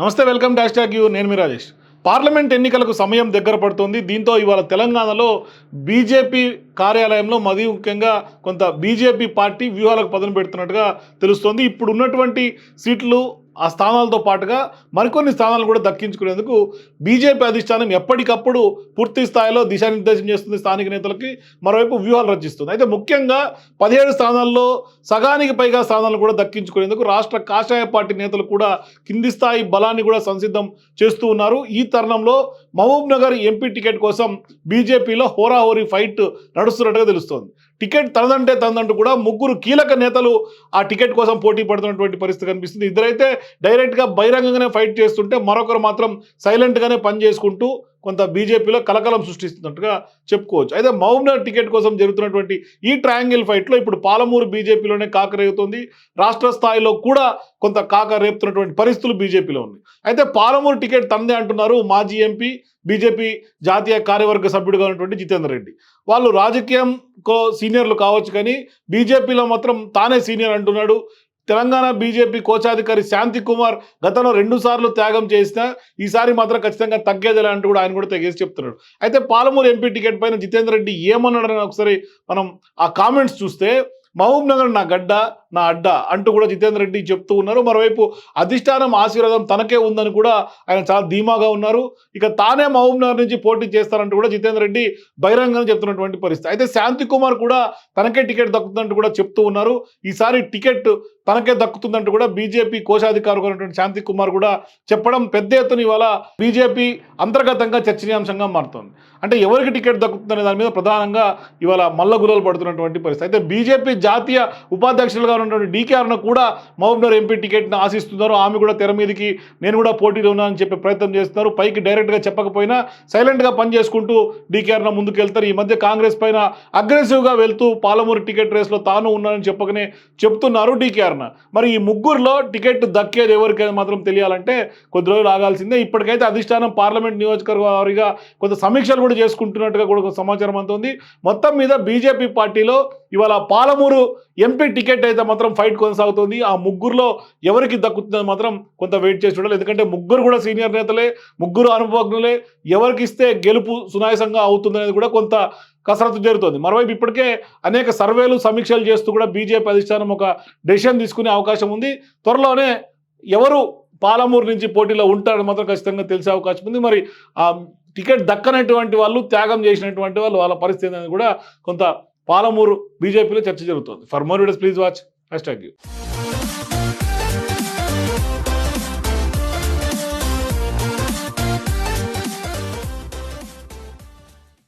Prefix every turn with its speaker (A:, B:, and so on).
A: నమస్తే welcome dash tag you. నేను మీ Rajesh. Parliament ఎన్నికలకు సమయం దగ్గర పడుతోంది. దీంతో ఇవాళ తెలంగాణలో బీజేపీ కార్యాలయంలో మరీ ముఖ్యంగా కొంత బీజేపీ పార్టీ వ్యూహాలకు పదును పెడుతున్నట్టుగా తెలుస్తోంది. ఇప్పుడు ఉన్నటువంటి సీట్లు ఆ స్థానాలతో పాటుగా మరికొన్ని స్థానాలు కూడా దక్కించుకునేందుకు బీజేపీ అధిష్టానం ఎప్పటికప్పుడు పూర్తి స్థాయిలో దిశానిర్దేశం చేస్తుంది స్థానిక నేతలకి మరోవైపు వ్యూహాలు రచిస్తుంది. అయితే ముఖ్యంగా పదిహేడు స్థానాల్లో సగానికి పైగా స్థానాలు కూడా దక్కించుకునేందుకు రాష్ట్ర కాషాయ పార్టీ నేతలు కూడా కింది స్థాయి బలాన్ని కూడా సంసిద్ధం చేస్తూ ఉన్నారు. ఈ తరుణంలో మహబూబ్ నగర్ ఎంపీ టికెట్ కోసం బీజేపీలో హోరాహోరీ ఫైట్ నడుస్తున్నట్టుగా తెలుస్తోంది. టికెట్ తనదంటే తనదంటూ కూడా ముగ్గురు కీలక నేతలు ఆ టికెట్ కోసం పోటీ పడుతున్నటువంటి పరిస్థితి కనిపిస్తుంది. ఇద్దరైతే డైరెక్ట్గా బహిరంగంగానే ఫైట్ చేస్తుంటే మరొకరు మాత్రం సైలెంట్గానే పని చేసుకుంటూ కొంత బీజేపీలో కలకలం సృష్టిస్తున్నట్టుగా చెప్పుకోవచ్చు. అయితే మౌనర్ టికెట్ కోసం జరుగుతున్నటువంటి ఈ ట్రయాంగిల్ ఫైట్లో ఇప్పుడు పాలమూరు బీజేపీలోనే కాకరేగుతుంది రాష్ట్ర స్థాయిలో కూడా కొంత కాక రేపుతున్నటువంటి పరిస్థితులు బీజేపీలో ఉన్నాయి. అయితే పాలమూరు టికెట్ తందే అంటున్నారు మాజీ ఎంపీ బీజేపీ జాతీయ కార్యవర్గ సభ్యుడిగా ఉన్నటువంటి జితేందర్ రెడ్డి. వాళ్ళు రాజకీయం సీనియర్లు కావచ్చు కానీ బీజేపీలో మాత్రం తానే సీనియర్ అంటున్నాడు. తెలంగాణ బీజేపీ కోశాధికారి శాంతి కుమార్ గతంలో రెండు సార్లు త్యాగం చేసినా ఈసారి మాత్రం ఖచ్చితంగా తగ్గేదిలా అంటూ కూడా ఆయన కూడా తెగేసి చెప్తున్నాడు అయితే పాలమూరు ఎంపీ టికెట్ పైన జితేందర్ రెడ్డి ఏమన్నాడని ఒకసారి మనం ఆ కామెంట్స్ చూస్తే మహబూబ్ నగర్ నా గడ్డ నా అడ్డ అంటూ కూడా జితేందర్ రెడ్డి చెప్తూ ఉన్నారు. మరోవైపు అధిష్టానం ఆశీర్వాదం తనకే ఉందని కూడా ఆయన చాలా ధీమాగా ఉన్నారు. ఇక తానే మహబూబ్ నగర్ నుంచి పోటీ చేస్తారంటూ కూడా జితేందర్ రెడ్డి బహిరంగంగా చెప్తున్నటువంటి పరిస్థితి. అయితే శాంతి కుమార్ కూడా తనకే టికెట్ దక్కుతుందంటూ కూడా చెప్తూ ఉన్నారు. ఈసారి టికెట్ తనకే దక్కుతుందంటూ కూడా బీజేపీ కోశాధికారు ఉన్నటువంటి శాంతి కుమార్ కూడా చెప్పడం పెద్ద ఎత్తున ఇవాళ బీజేపీ అంతర్గతంగా చర్చనీయాంశంగా మారుతోంది. అంటే ఎవరికి టికెట్ దక్కుతుందనే దాని మీద ప్రధానంగా ఇవాళ మల్లగులలు పడుతున్నటువంటి పరిస్థితి. అయితే బీజేపీ జాతీయ ఉపాధ్యక్షులుగా ఉన్నటువంటి డీకేఆర్ను కూడా మహబూబ్నగర్ ఎంపీ టికెట్ని ఆశిస్తున్నారు. ఆమె కూడా తెర మీదకి నేను కూడా పోటీలో ఉన్నానని చెప్పే ప్రయత్నం చేస్తున్నారు. పైకి డైరెక్ట్గా చెప్పకపోయినా సైలెంట్గా పని చేసుకుంటూ డీకేఆర్న ముందుకెళ్తారు. ఈ మధ్య కాంగ్రెస్ పైన అగ్రెసివ్గా వెళ్తూ పాలమూరు టికెట్ రేస్లో తాను ఉన్నానని చెప్పకనే చెప్తున్నారు డీకేఆర్న మరి ఈ ముగ్గురులో టికెట్ దక్కేది ఎవరికైనా మాత్రం తెలియాలంటే కొద్ది రోజులు ఆగాల్సిందే. ఇప్పటికైతే అధిష్టానం పార్లమెంట్ నియోజకవర్గ వారీగా కొంత సమీక్షలు కూడా చేసుకుంటున్నట్టుగా కూడా సమాచారం అందుతుంది. మొత్తం మీద బీజేపీ పార్టీలో ఇవాళ పాలమూరు ఎంపీ టికెట్ అయితే మాత్రం ఫైట్ కొనసాగుతుంది. ఆ ముగ్గురులో ఎవరికి దక్కుతుందని మాత్రం కొంత వెయిట్ చేసి చూడాలి. ఎందుకంటే ముగ్గురు కూడా సీనియర్ నేతలే ముగ్గురు అనుభవజ్ఞులే. ఎవరికి ఇస్తే గెలుపు సునాయసంగా అవుతుందనేది కూడా కొంత కసరత్తు జరుగుతుంది మరోవైపు ఇప్పటికే అనేక సర్వేలు సమీక్షలు చేస్తూ కూడా బీజేపీ అధిష్టానం ఒక డెసిషన్ తీసుకునే అవకాశం ఉంది. త్వరలోనే ఎవరు పాలమూరు నుంచి పోటీలో ఉంటారని మాత్రం ఖచ్చితంగా తెలిసే అవకాశం ఉంది. మరి ఆ టికెట్ దక్కనటువంటి వాళ్ళు త్యాగం చేసినటువంటి వాళ్ళు వాళ్ళ పరిస్థితి అనేది కూడా కొంత పాలమూరు బీజేపీలో చర్చ జరుగుతుంది. For more videos please watch hashtag you